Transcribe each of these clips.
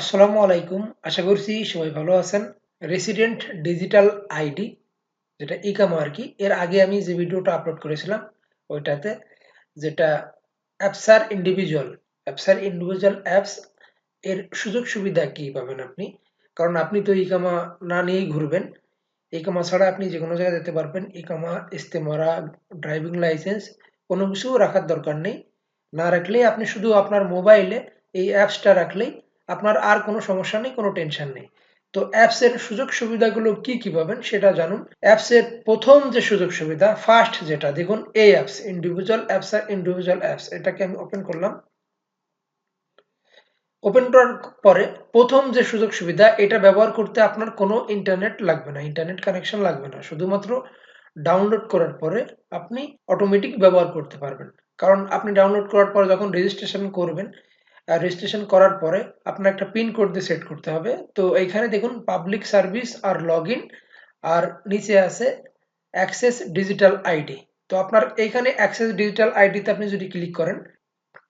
আসসালামু আলাইকুম। আশা করছি সবাই ভালো আছেন। রেসিডেন্ট ডিজিটাল আইডি যেটা ইকামা আর কি, এর আগে আমি যে ভিডিওটা আপলোড করেছিলাম, ওইটাতে যেটা অ্যাপসার ইন্ডিভিজুয়াল অ্যাপসার ইন্ডিভিজুয়াল অ্যাপস এর সুযোগ সুবিধা কি পাবেন আপনি? কারণ আপনি তো ইকামা না নিয়েই ঘুরবেন। ইকামা ছাড়া আপনি যে কোনো জায়গায় যেতে পারবেন। ইকামা ইস্তেমারা ড্রাইভিং লাইসেন্স কোনো কিছু রাখার দরকার নেই। না রাখলেই আপনি শুধু আপনার মোবাইলে এই অ্যাপসটা রাখলেই আপনার আর কোনো সমস্যা নেই, কোনো টেনশন নেই। তো অ্যাপস এর সুযোগ সুবিধাগুলো কি কি পাবেন সেটা জানুন। অ্যাপস এর প্রথম যে সুযোগ সুবিধা ফার্স্ট যেটা, দেখুন এই অ্যাপস ইন্ডিভিজুয়াল অ্যাপস আর ইন্ডিভিজুয়াল অ্যাপস এটাকে আমি ওপেন করলাম। ওপেন করার পরে প্রথম যে সুযোগ সুবিধা, এটা ব্যবহার করতে আপনার কোনো ইন্টারনেট লাগবে না ইন্টারনেট কানেকশন লাগবে না। শুধুমাত্র ডাউনলোড করার পরে আপনি অটোমেটিক ব্যবহার করতে পারবেন। কারণ আপনি ডাউনলোড করার পর যখন রেজিস্ট্রেশন করবেন রেজিস্ট্রেশন করার পরে আপনার একটা পিন কোড দিয়ে সেট করতে হবে। তো এইখানে দেখুন পাবলিক সার্ভিস আর লগ আর নিচে আছে অ্যাক্সেস ডিজিটাল আইডি তো আপনার এইখানে অ্যাক্সেস ডিজিটাল আইডিতে আপনি যদি ক্লিক করেন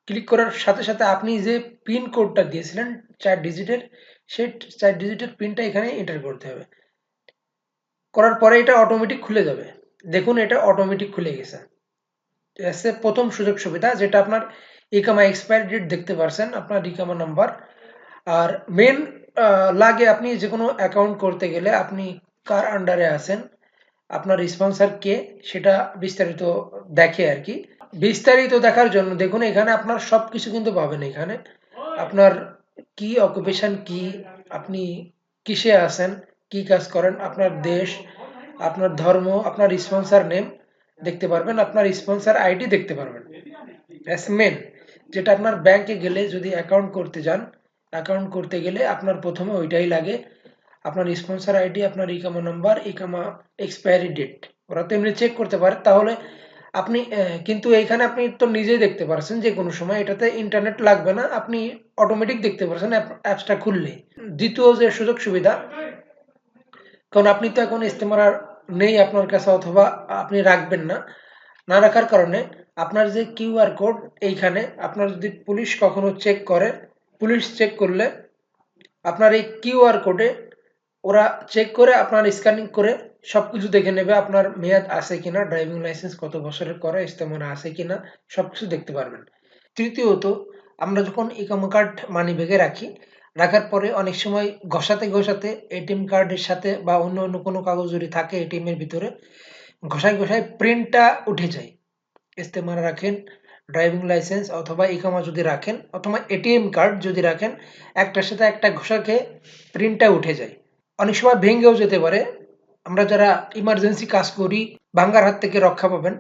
ক্লিক করার সাথে সাথে আপনি যে পিন কোডটা দিয়েছিলেন, চার ডিজিটের সেই চার ডিজিটের পিনটা এখানে এন্টার করতে হবে। করার পরে এটা অটোমেটিক খুলে যাবে। দেখুন, এটা অটোমেটিক খুলে গেছে। প্রথম সুযোগ সুবিধা, যেটা আপনার ইকামা এক্সপায়ার ডেট দেখতে পারছেন, আপনার ইকামা নাম্বার আর মেন লাগে আপনি যে কোনো অ্যাকাউন্ট করতে গেলে আপনি কার আন্ডারে আছেন, আপনার স্পন্সার কে, সেটা বিস্তারিত দেখে আর কি। বিস্তারিত দেখার জন্য দেখুন, এখানে আপনার সব কিছু কিন্তু পাবেন এখানে। আপনার কি অকুপেশন কি, আপনি কিসে আছেন, কি কাজ করেন, আপনার দেশ, আপনার ধর্ম, আপনার স্পন্সার নেম দেখতে পারবেন, আপনার স্পন্সার আইডি দেখতে পারবেন। মেন যেটা আপনার ব্যাংকে গেলে যদি অ্যাকাউন্ট করতে যান অ্যাকাউন্ট করতে গেলে আপনার প্রথমে ওইটাই লাগে। আপনার স্পন্সর আইডি আপনার ইকামা নাম্বার ইকামা এক্সপায়ারি ডেট ওরা তো এমনি চেক করতে পারে। তাহলে আপনি কিন্তু এইখানে আপনি তো নিজেই দেখতে পারছেন যে কোনো সময় এটাতে ইন্টারনেট লাগবে না। আপনি অটোমেটিক দেখতে পারছেন অ্যাপসটা খুললে। দ্বিতীয় যে সুযোগ সুবিধা, কারণ আপনি তো এখন ইস্তেমার নেই আপনার কাছে অথবা আপনি রাখবেন না। না রাখার কারণে আপনার যে কিউআর কোড এইখানে আপনার যদি পুলিশ কখনো চেক করে, পুলিশ চেক করলে আপনার এই কিউআর কোডে ওরা চেক করে, আপনার স্ক্যানিং করে সব কিছু দেখে নেবে আপনার মেয়াদ আছে কিনা ড্রাইভিং লাইসেন্স কত বছরের করা ইস্তেমানা আছে কিনা সব কিছু দেখতে পারবেন। তৃতীয়ত, আমরা যখন ইকামা কার্ড মানি ব্যাগে রাখি, রাখার পরে অনেক সময় ঘষাতে ঘষাতে এটিএম কার্ডের সাথে বা অন্য অন্য কোনো কাগজ যদি থাকে এটিএম এর ভিতরে ঘষায় ঘষায় প্রিন্টটা উঠে যায়। ইস্তেমারা রাখেন ড্রাইভিং লাইসেন্স অথবা ইকামা যদি রাখেন অথবা এটিএম কার্ড যদি রাখেন, একটার সাথে একটা ঘষা খেয়ে প্রিন্টটা উঠে যায়। অনেক সময় ভেঙেও যেতে পারে। আমরা যারা ইমার্জেন্সি কাজ করি, ভাঙ্গার হাত থেকে রক্ষা পাবেন।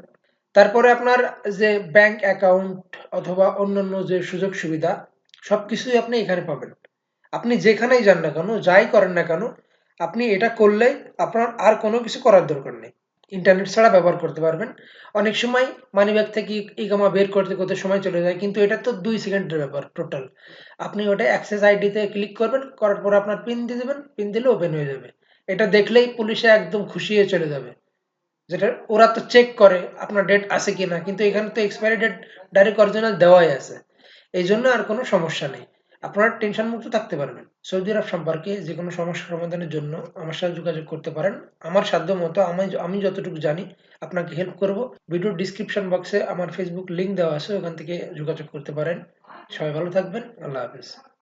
তারপরে আপনার যে ব্যাংক অ্যাকাউন্ট অথবা অন্যান্য যে সুযোগ সুবিধা সব কিছুই আপনি এখানে পাবেন। আপনি যেখানেই যান না কেন, যাই করেন না কেন, আপনি এটা করলেই আপনার আর কোনো কিছু করার দরকার নেই। ইন্টারনেট ছাড়া ব্যবহার করতে পারবেন। অনেক সময় মানি ব্যাগ থেকে ইকামা বের করতে করতে সময় চলে যায়, কিন্তু এটা তো দুই সেকেন্ডের ব্যাপার টোটাল আপনি ওটা অ্যাক্সেস আইডিতে ক্লিক করবেন, করার পর আপনার পিন দিয়ে দেবেন পিন দিলে ওপেন হয়ে যাবে। এটা দেখলেই পুলিশে একদম খুশি হয়ে চলে যাবে। যেটা ওরা তো চেক করে আপনার ডেট আছে কিনা, কিন্তু এখানে তো এক্সপায়ারি ডেট ডাইরেক্ট অরিজিনাল দেওয়াই আছে। এই জন্য আর কোনো সমস্যা নেই। আপনারা টেনশন মুক্ত থাকতে পারবেন। সৌদি আরব সম্পর্কে যে কোনো সমস্যা সমাধানের জন্য আমার সাথে যোগাযোগ করতে পারেন। আমার সাধ্য মতো আমি আমি যতটুকু জানি আপনাকে হেল্প করব। ভিডিও ডিসক্রিপশন বক্সে আমার ফেসবুক লিংক দেওয়া আছে, ওখান থেকে যোগাযোগ করতে পারেন। সবাই ভালো থাকবেন। আল্লাহ হাফিজ।